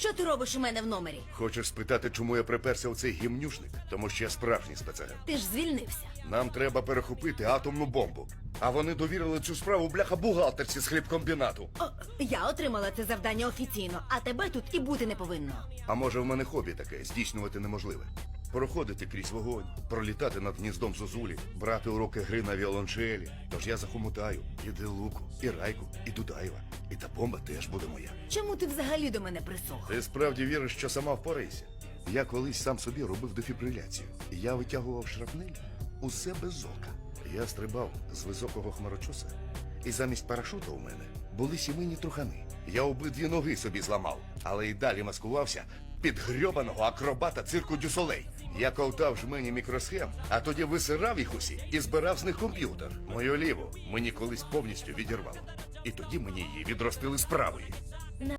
Що ти робиш у мене в номері? Хочеш спитати, чому я приперся у цей гімнюшник? Тому що я справжній спецагент. Ти ж звільнився. Нам треба перехопити атомну бомбу. А вони довірили цю справу бляха бухгалтерці з хлібкомбінату. О, я отримала це завдання офіційно, а тебе тут і бути не повинно. А може в мене хобі таке здійснювати неможливе. Проходити крізь вогонь, пролітати над гніздом зозулі, брати уроки гри на віолончелі. Тож я захомутаю і Делуку, і Райку, і Дудаєва. Та бомба теж буде моя. Чому ти взагалі до мене присох? Ти справді віриш, що сама впораєшся? Я колись сам собі робив дефібриляцію. Я витягував шрапнель усе без золка. Я стрибав з високого хмарочоса, і замість парашута у мене були сімейні трухани. Я обидві ноги собі зламав, але й далі маскувався під грьобаного акробата цирку Дюсолей. Я ковтав жмені мікросхем, а тоді висирав їх усі і збирав з них комп'ютер. Мою ліву мені колись повністю відірвало. І тоді мені її відростили з.